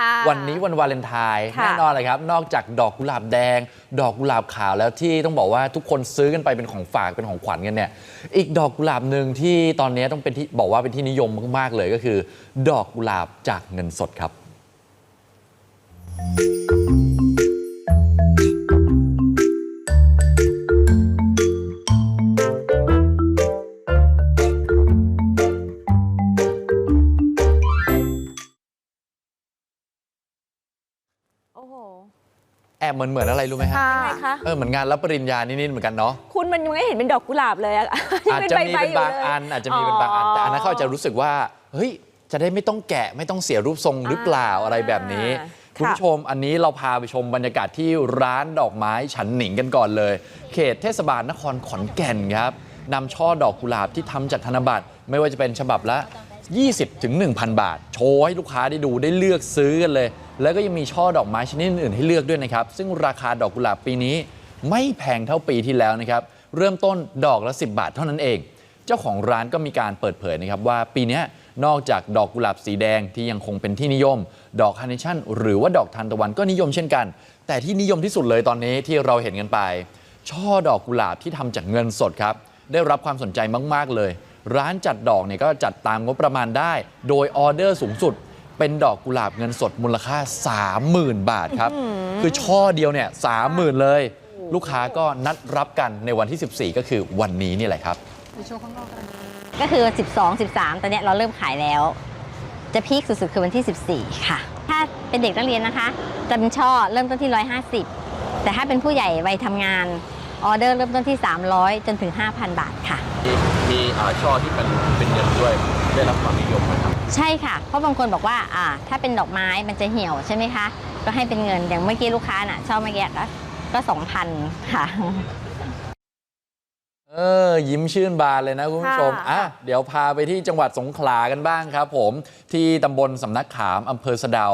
ค่ะวันนี้วันวาเลนไทน์ค่ะ แน่นอนเลยครับ นอกจากดอกกุหลาบแดง ดอกกุหลาบขาวแล้วที่ต้องบอกว่าทุกคนซื้อกันไปเป็นของฝากเป็นของขวัญกันเนี่ยอีกดอกกุหลาบหนึ่งที่ตอนนี้ต้องเป็นที่บอกว่าเป็นที่นิยมมากๆเลยก็คือ ดอกกุหลาบจากเงินสดครับ โอ้โห แอบเหมือนเหมือนอะไรรู้ไหมฮะยังไงคะ เออเหมือนงานรับปริญญานิดๆเหมือนกันเนาะ คุณมันยังไม่เห็นเป็นดอกกุหลาบเลยอะ อาจจะมีเป็นบางอัน อาจจะมีเป็นบางอัน แต่อันนั้นเขาอาจจะรู้สึกว่า เฮ้ย จะได้ไม่ต้องแกะไม่ต้องเสียรูปทรงหรือเปล่าอะไรแบบนี้คุณผู้ชมอันนี้เราพาไปชมบรรยากาศที่ร้านดอกไม้ฉันหนิงกันก่อนเลย เขตเทศบาลนครขอนแก่นครับนำช่อดอกกุหลาบที่ทำจากธนบัตรไม่ว่าจะเป็นฉบับละ 20ถึง1,000 บาท โชว์ให้ลูกค้าได้ดูได้เลือกซื้อกันเลย แล้วก็ยังมีช่อดอกไม้ชนิดอื่นให้เลือกด้วยนะครับ ซึ่งราคาดอกกุหลาบปีนี้ ไม่แพงเท่าปีที่แล้วนะครับ เริ่มต้นดอกละ 10 บาทเท่านั้นเอง เจ้าของร้านก็มีการเปิดเผยนะครับว่าปีนี้นอกจากดอกกุหลาบสีแดงที่ยังคงเป็นที่นิยม ดอกคาร์เนชั่นหรือว่าดอกทานตะวันก็นิยมเช่นกัน แต่ที่นิยมที่สุดเลยตอนนี้ที่เราเห็นกันไป ช่อดอกกุหลาบที่ทำจากเงินสดครับได้รับความสนใจมาก ๆ เลย ร้านจัดดอกเนี่ยก็จัดตามงบประมาณได้ โดยออเดอร์สูงสุด เป็นดอกกุหลาบเงินสดมูลค่า 30,000 บาทครับ คือช่อเดียวเนี่ย30,000เลย ลูกค้าก็นัดรับกันในวันที่ 14 ก็คือวันนี้นี่แหละครับ ก็คือ 12 13 ตอนเนี้ยเราเริ่มขายแล้ว จะพีคสุดๆ คือวันที่ 14 ค่ะ ถ้าเป็นเด็กนักเรียนนะคะจะเป็นช่อเริ่มต้นที่ 150 แต่ถ้าเป็นผู้ใหญ่วัยทำงาน ออเดอร์เริ่มต้นที่ 300 จนถึง 5,000 บาทค่ะ มีมีอ่าช่อที่เป็นเป็นเงินด้วยได้รับความนิยมไหมครับใช่ค่ะ เพราะบางคนบอกว่าอ่า ถ้าเป็นดอกไม้มันจะเหี่ยวใช่ไหมคะ ก็ให้เป็นเงินอย่างเมื่อกี้ลูกค้าน่ะช่อเมื่อกี้ก็ก็2,000ค่ะ เออ ยิ้มชื่นบานเลยนะคุณผู้ชม ค่ะ อะ เดี๋ยวพาไปที่จังหวัดสงขลากันบ้างครับผม ที่ตำบลสำนักขามอำเภอสะเดา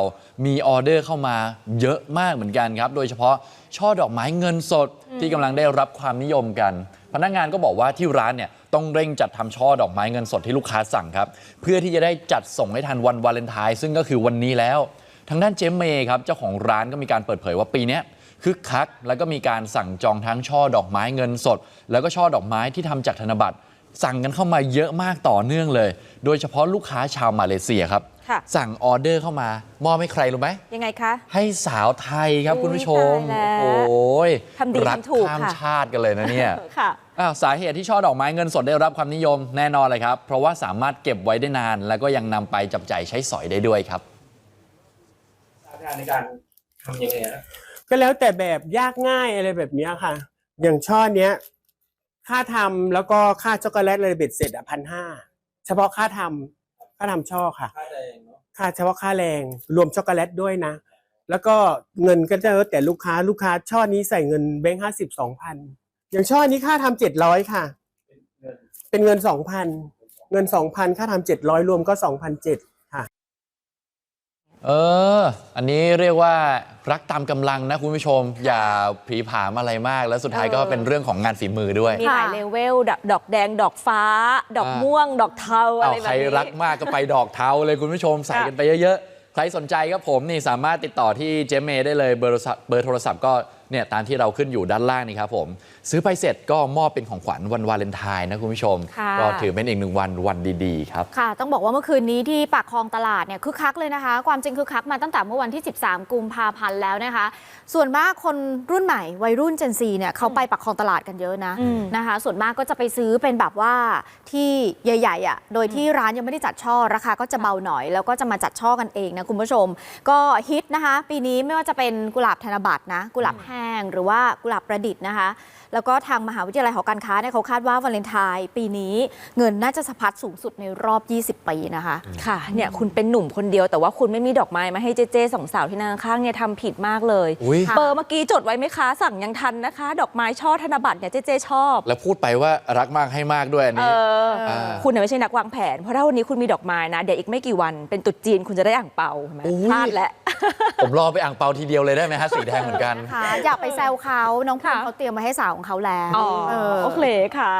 มีออเดอร์เข้ามาเยอะมากเหมือนกันครับ โดยเฉพาะช่อดอกไม้เงินสด ที่กำลังได้รับความนิยมกัน พนักงานก็บอกว่าที่ร้านเนี่ยต้องเร่งจัดทำช่อดอกไม้เงินสดที่ลูกค้าสั่งครับ เพื่อที่จะได้จัดส่งให้ทันวันวาเลนไทน์ซึ่งก็คือวันนี้แล้ว ทางด้านเจมเมย์ครับเจ้าของร้านก็มีการเปิดเผยว่าปีนี้คึกคัก แล้วก็มีการสั่งจองทั้งช่อดอกไม้เงินสด แล้วก็ช่อดอกไม้ที่ทำจากธนบัตร สั่งกันเข้ามาเยอะมากต่อเนื่องเลย โดยเฉพาะลูกค้าชาวมาเลเซียครับค่ะสั่งออเดอร์เข้ามามอบให้ใครรู้ไหมยังไงคะ ให้สาวไทยครับอุ๊ยคุณผู้ชมตายแล้วโอ้ยทำดีรักทำถูกข้ามค่ะชาติกันเลยนะเนี่ยค่ะอ้าวสาเหตุที่ช่อดอกไม้เงินสดได้รับความนิยมแน่นอนเลยครับ เพราะว่าสามารถเก็บไว้ได้นาน แล้วก็ยังนำไปจับจ่ายใช้สอยได้ด้วยครับการในการทำยังไงฮะก็แล้วแต่แบบยากง่ายอะไรแบบเนี้ยค่ะ อย่างช่อเนี้ย ค่าทำแล้วก็ค่าช็อกโกแลตอะไรเบ็ดเสร็จอะพันห้าเฉพาะค่าทำค่าทำช่อค่ะ ค่าแรงเนาะค่าเฉพาะค่าแรงรวมช็อกโกแลตด้วยนะ แล้วก็เงินก็จะแล้วแต่ลูกค้าลูกค้าช่อนี้ใส่เงินแบงค์ห้าสิบสองพันอย่างช่อนี้ค่าทำเจ็ดร้อยค่ะเงินเป็นเงินสองพันเงินสองพันค่าทำเจ็ดร้อยรวมก็สองพันเจ็ดค่ะ เออ อันนี้เรียกว่ารักตามกำลังนะคุณผู้ชม อย่าผีผามอะไรมาก แล้วสุดท้ายก็เออเป็นเรื่องของงานฝีมือด้วยมีหลายเลเวลดอกดอกแดง ดอกฟ้า ดอกอ่าม่วง ดอกเทาอะเอาไรแบใคบรนี้รักมากก็ไปดอกเทาเลยคุณผู้ชมใส่ค่ะกันไปเยอะๆ ใครสนใจครับผมนี่สามารถติดต่อที่เจเมได้เลยเบอร์โทรศัพท์เบอร์โทรศัพท์ก็ เนี่ยตามที่เราขึ้นอยู่ด้านล่างนี่ครับผมซื้อไปเสร็จก็มอบเป็นของขวัญวันวาเลนไทน์นะคุณผู้ชม ค่ะ ก็ถือเป็นอีกหนึ่งวันวันดีๆครับ ค่ะ ต้องบอกว่าเมื่อคืนนี้ที่ปากคลองตลาดเนี่ยคึกคักเลยนะคะ ความจริงคึกคักมาตั้งแต่เมื่อวันที่ 13 กุมภาพันธ์แล้วนะคะ ส่วนมากคนรุ่นใหม่วัยรุ่น Gen Z เนี่ยเขาไปปากคลองตลาดกันเยอะนะอืม นะคะ ส่วนมากก็จะไปซื้อเป็นแบบว่าที่ใหญ่ๆอะโดยที่ร้านยังไม่ได้จัดช่อราคาก็จะเบาหน่อย แล้วก็จะมาจัดช่อกันเองนะคุณผู้ชม ก็ฮิตนะคะ ปีนี้ไม่ว่าจะเป็นกุหลาบธนบัตรนะกุหลาบแห้งหรือว่ากุหลาบประดิษฐ์นะคะ แล้วก็ทางมหาวิทยาลัยหอการค้าเนี่ยเขาคาดว่าวาเลนไทน์ปีนี้เงินน่าจะสะพัดสูงสุดในรอบ 20 ปีนะคะ ค่ะเนี่ยคุณเป็นหนุ่มคนเดียวแต่ว่าคุณไม่มีดอกไม้มาให้เจเจสองสาวที่นั่งข้างๆเนี่ยทำผิดมากเลยอุ๊ย เบอร์เมื่อกี้จดไว้ไหมคะ สั่งยังทันนะคะ ดอกไม้ช่อธนบัตรเนี่ยเจเจชอบ แล้วพูดไปว่ารักมากให้มากด้วยอันเอนี้ อ อ่า คุณน่ะไม่ใช่นักวางแผน เพราะถ้าวันนี้คุณมีดอกไม้นะ เดี๋ยวอีกไม่กี่วันเป็นตรุษจีนคุณจะได้อ่างเปาเห็นไหมอุ๊ย พลาดแล้ว ผมรอไปอ่างเปาทีเดียวเลยได้ไหมฮะสีแดงเหมือนกันค่ะอยากไปแซวเขาน้องพิมค่ะ เขาเตรียมมาให้สาวของเขาแล้วอ๋อเออโอเคค่ะ